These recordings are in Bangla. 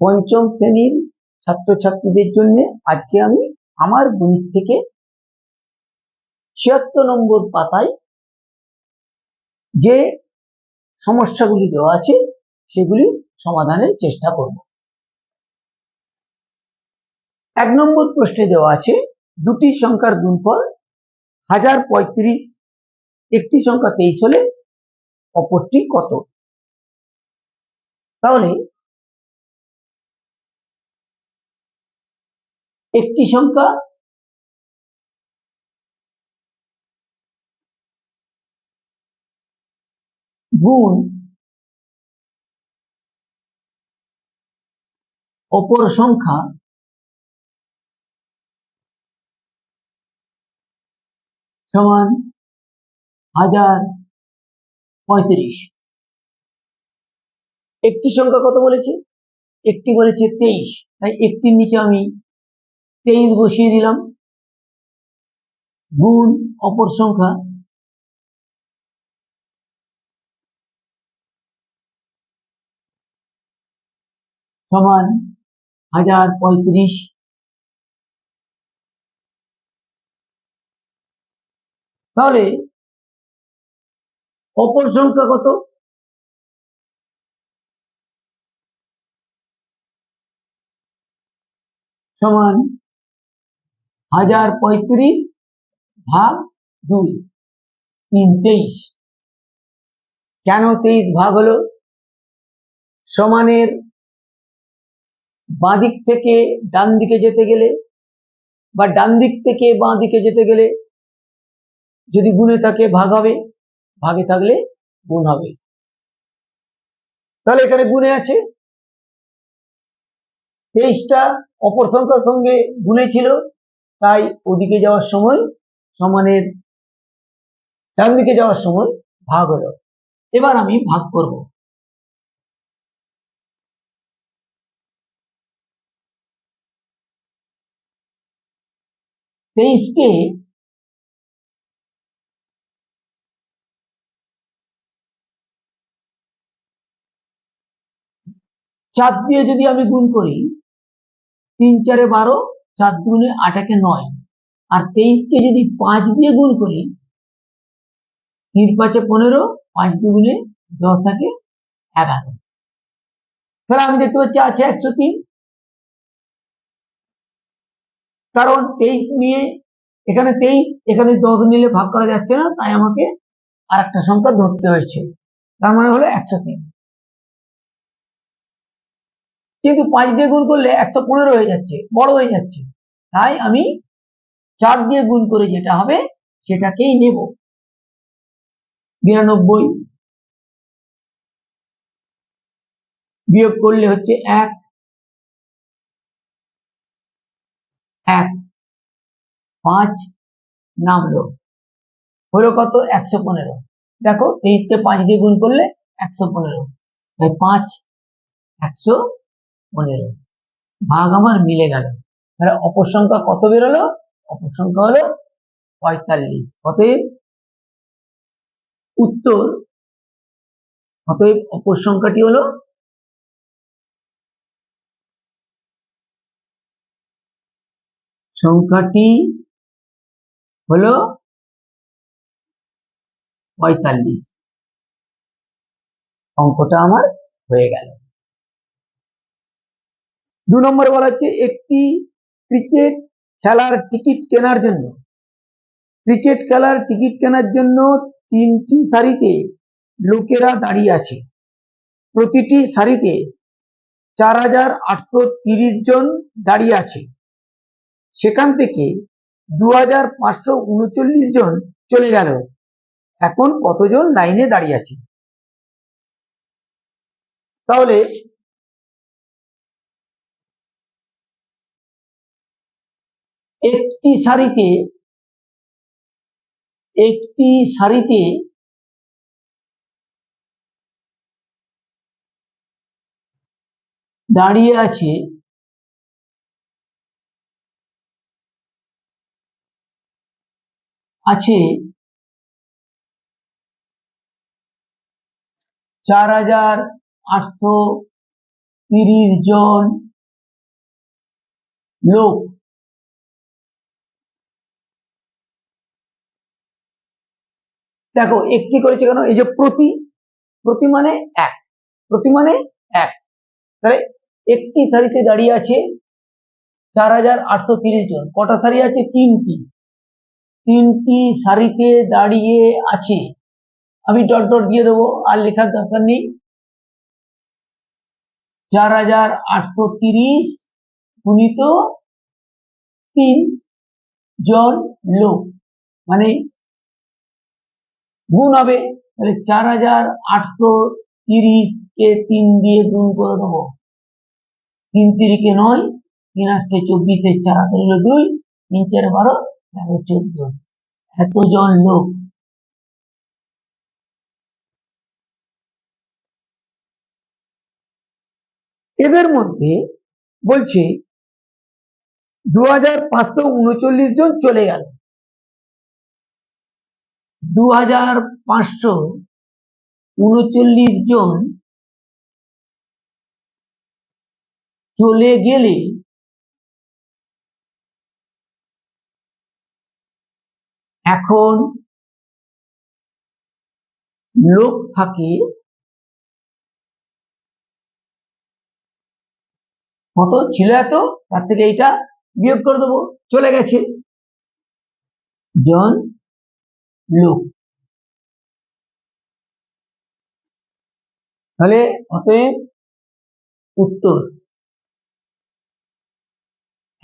পঞ্চম শ্রেণির ছাত্রছাত্রীদের জন্য আজকে আমি আমার গণিত থেকে ছিয়াত্তর নম্বর পাতায় যে সমস্যাগুলি দেওয়া আছে, সেগুলি সমাধানের চেষ্টা করব। এক নম্বর প্রশ্নে দেওয়া আছে, দুটি সংখ্যার গুণফল হাজার পঁয়ত্রিশ, একটি সংখ্যা তেইশ হলে অপরটি কত? তাহলে একটি সংখ্যা গুণ অপর সংখ্যা সমান হাজার পঁয়ত্রিশ। একটি সংখ্যা কত বলেছে? একটি বলেছে তেইশ। তাই একটির নিচে আমি তেইশ বসিয়ে দিলাম। গুণ অপর সংখ্যা। সমান হাজার পঁয়ত্রিশ। তাহলে অপর সংখ্যা কত? সমান হাজার পঁয়ত্রিশ ভাগ দুই, তিন, তেইশ। কেন তেইশ ভাগ হলো? সমানের বাঁ দিক থেকে ডান দিকে যেতে গেলে বা ডান দিক থেকে বাঁ দিকে যেতে গেলে যদি গুণে থাকে ভাগ হবে, ভাগে থাকলে গুণ হবে। তাহলে এখানে গুণে আছে। তেইশটা অপর সংখ্যার সঙ্গে গুণে ছিল। তাই ওদিকে যাওয়ার সময় সমানের ডান দিকে যাওয়ার সময় ভাগ হলো। এবার আমি ভাগ করব। তেইশকে চার দিয়ে যদি আমি গুণ করি, তিন চারে বারো চার দুগুণে আটাকে নয়। আর তেইশকে যদি পাঁচ দিয়ে গুণ করি, তিন পাঁচে পনেরো, পাঁচ দুগুণে দশ থাকে এগারো। তাহলে আমি দেখতে পাচ্ছি আছে একশো তিন। কারণ তেইশ নিয়ে, এখানে তেইশ, এখানে দশ নিলে ভাগ করা যাচ্ছে না, তাই আমাকে আর একটা সংখ্যা ধরতে হয়েছে। তার মানে হলো একশো তিন। কিন্তু পাঁচ দিয়ে গুণ করলে একশো পনেরো হয়ে যাচ্ছে, বড় হয়ে যাচ্ছে। তাই আমি চার দিয়ে গুণ করে যেটা হবে সেটাকেই নেব। বিরানব্বই বিয়োগ করলে হচ্ছে এক। এক। পাঁচ নামলো। হলো কত? একশো পনেরো। দেখো, তেইশকে পাঁচ দিয়ে গুণ করলে একশো পনেরো। পাঁচ, একশো পনেরো। ভাগ আমার মিলে গেল। তাহলে অপর সংখ্যা কত বেরোলো? অপর সংখ্যা হলো পঁয়তাল্লিশ। অতএব উত্তর, অতএব অপর সংখ্যাটি হলো সংখ্যাটি হলো পঁয়তাল্লিশ। অঙ্কটা আমার হয়ে গেল। দু নম্বরে বলা হচ্ছে একটি ক্রিকেট খেলার টিকিট কেনার জন্য। ক্রিকেট খেলার টিকিট কেনার জন্য তিনটি সারিতে লোকেরা দাঁড়িয়ে আছে। প্রতিটি সারিতে চার জন দাঁড়িয়ে আছে। সেখান থেকে দু হাজার পাঁচশো উনচল্লিশ জন চলে গেল। এখন কতজন লাইনে দাঁড়িয়ে আছে? তাহলে একটি সারিতে একটি সারিতে দাঁড়িয়ে আছে। আছে চার হাজার আটশো তিরিশ জন লোক। দেখো, একটি করেছে কেন? এই যে প্রতি প্রতি মানে এক। প্রতি মানে এক। তাহলে একটি সারিতে দাঁড়িয়ে আছে চার হাজার আটশো তিরিশ জন। কটা সারি আছে? তিনটি। তিনটি সারিতে দাঁড়িয়ে আছে। আমি ডট ডট দিয়ে দেবো, আর লেখার দরকার নেই। চার হাজার আটশো তিরিশ গুণিত তিন জন লোক। মানে গুণ হবে। তাহলে চার হাজার আটশো তিরিশ কে তিন দিয়ে গুণ করে দেবো। তিন তিরিকে নয়, তিন আসতে চব্বিশে চার হলো দুই, তিন চারে বারো তেরো চোদ্দ। এতজন লোক। এদের মধ্যে বলছে দু হাজার পাঁচশো উনচল্লিশ জন চলে গেল। উনচল্লিশ জন চলে গেলে এখন লোক থাকে কত ছিল এত? তার থেকে এইটা বিয়োগ করে দেবো। চলে গেছে। জন লোক তাহলে অতএব উত্তর।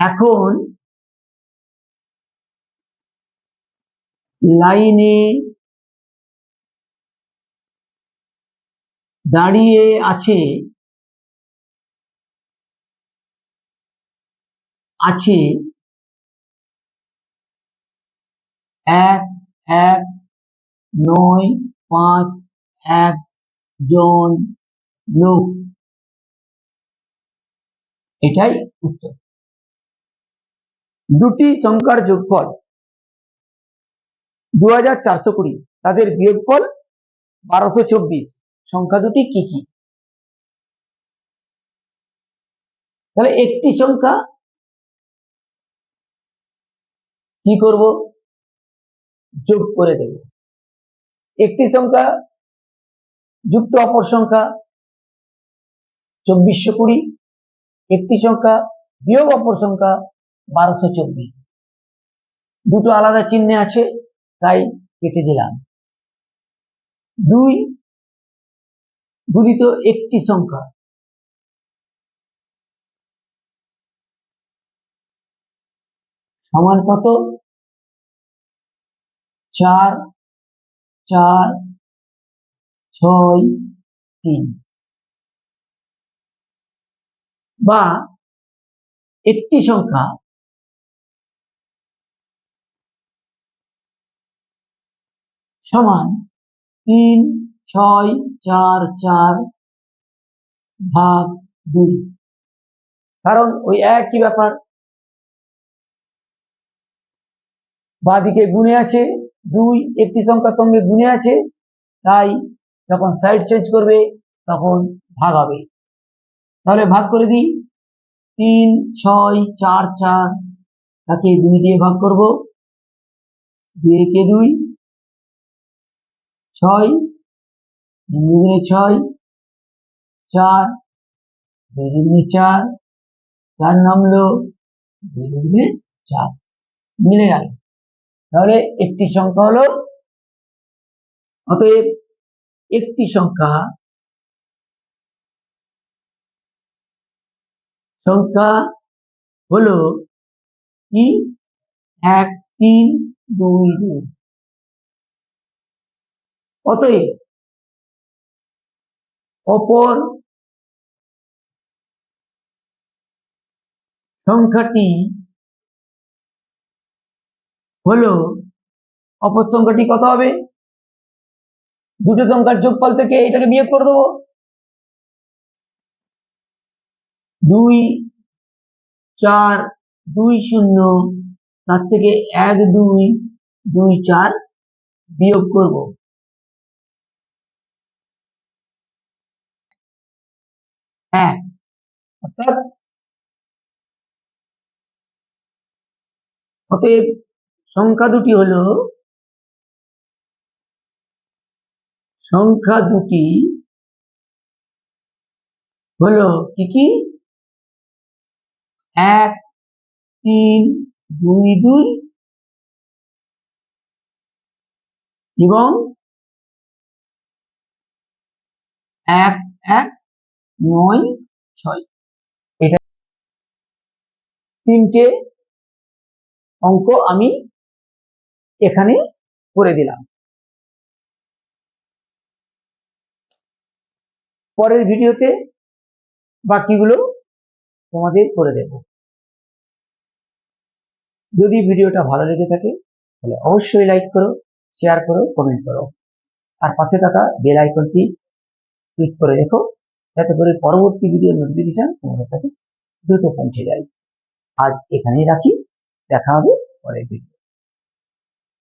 এখন লাইনে দাঁড়িয়ে আছে আছে এক এক, নয়, পাঁচ, এক জন লোক। এটাই উত্তর। দুটি সংখ্যার যোগফল দু হাজার চারশো কুড়ি। তাদের বিয়োগফল বারোশো চব্বিশ। সংখ্যা দুটি কি কি? তাহলে একটি সংখ্যা কি করব? যোগ করে দেব। একটি সংখ্যা, যুক্ত অপর সংখ্যা চব্বিশশো কুড়ি, একটি সংখ্যা বিয়োগ অপর সংখ্যা বারোশো চব্বিশ। দুটো আলাদা চিহ্নে আছে, তাই কেটে দিলাম। দুই গুণিত একটি সংখ্যা। সমান কত? চার চার, ছয়, তিন। বা, একটি সংখ্যা। সমান তিন, ছয়, চার চার ভাগ দুই। কারণ ওই একই ব্যাপার। বাদিকে গুণে আছে দুই, একটি সংখ্যার সঙ্গে গুণে আছে, তাই যখন সাইড চেঞ্জ করবে, তখন ভাগ হবে। তাহলে ভাগ করে দিই। তিন, ছয়, চার চার, তাকে দুই দিয়ে ভাগ করব। দুই, একে দুই, ছয় দুগুণে ছয়, চার, দুই দুগুণে চার চার নামলো, দুই দুগুণে চার। মিলে গেল। তাহলে একটি সংখ্যা হলো, অতএব একটি সংখ্যা সংখ্যা হলো কি? এক, তিন, দুই দুই। অতএব অপর সংখ্যাটি হলো অপর সংখ্যাটি কত হবে? দুটো সংখ্যার যোগফল থেকে এটাকে বিয়োগ করে দেবো। দুই, চার, দুই শূন্য, তার থেকে এক, দুই দুই, চার বিয়োগ করব। এক, অর্থাৎ অতএব সংখ্যা দুটি হল, সংখ্যা দুটি হলো কি কি? এক, তিন, দুই দুই এবং এক এক, নয়, ছয়। এটা তিনটে অঙ্ক আমি এখানে করে দিলাম। পরের ভিডিওতে বাকিগুলো তোমাদের করে দেব। যদি ভিডিওটা ভালো লেগে থাকে, তাহলে অবশ্যই লাইক করো শেয়ার করো কমেন্ট করো। আর পাশে থাকা বেল আইকনটি ক্লিক করে রেখো, যাতে করে পরবর্তী ভিডিও নোটিফিকেশন তোমাদের কাছে দ্রুত পৌঁছে যায়। আজ এখানেই রাখি, দেখা হবে পরের ভিডিও